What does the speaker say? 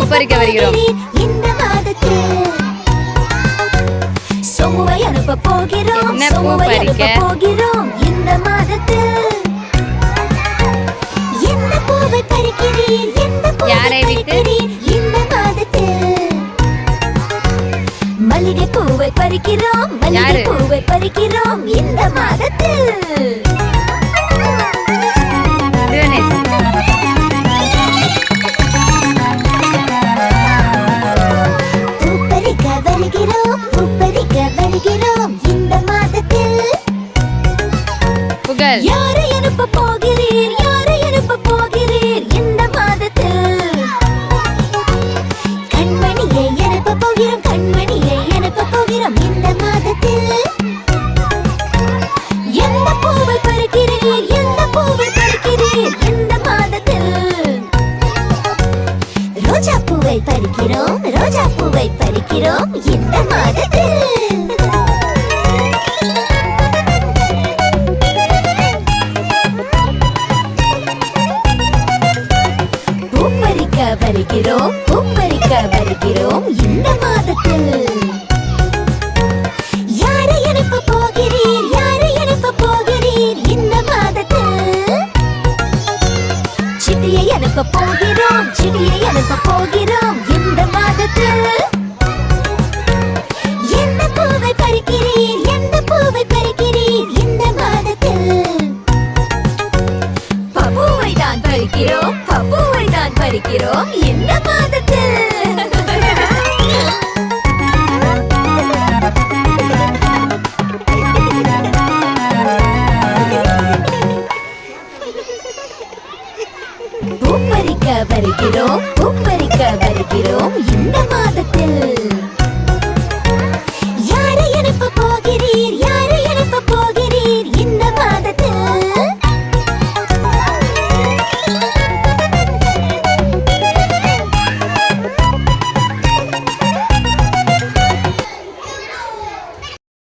பறிக்க வருகிறோம். என்ன பூ பறிக்க? போகிறோம். இந்த மாதத்தில் எந்த பூவை பறிக்கிறீர்? எந்த யாரை விட்டு? இந்த மாதத்தில் மல்லிகை பூவை பறிக்கிறோம். மல்லிகை? பூவை பறிக்கிறோம். இந்த மாதத்தில் யாரை அனுப்ப போகிறீர்? யாரை அனுப்ப போகிறீர்? இந்த மாதத்தில். கண்மணியை அனுப்ப போகிறோம் கண்மணியை அனுப்ப போகிறோம் இந்த மாதத்தில். எந்த பூவை பறிக்கிறீர் எந்த பூவை பறிக்கிறீர் இந்த மாதத்தில். ரோஜா பூவை பறிக்கிறோம் ரோஜா பூவை பறிக்கிறோம் இந்த மாதத்தில். வருகிறோம் பூப்பறிக்க வருகிறோம் இந்த மாதத்தில். யாரை அனுப்ப போகிறீர் யாரை அனுப்ப போகிறீர் இந்த மாதத்தில்? சிட்டியை அனுப்ப போகிறோம் சிட்டியை அனுப்ப போகிறோம் இந்த மாதத்தில். எந்த பூவை பறிக்கிறீர் எந்த பூவை பறிக்கிறீர் இந்த மாதத்தில்? பபுவை தான் பறிக்கிறோம் பபு இருக்கிறோம். இந்த மாதத்தில் பூப்பறிக்க வருகிறோம். பூப்பறிக்க வருகிறோம். இந்த மாதத்தில்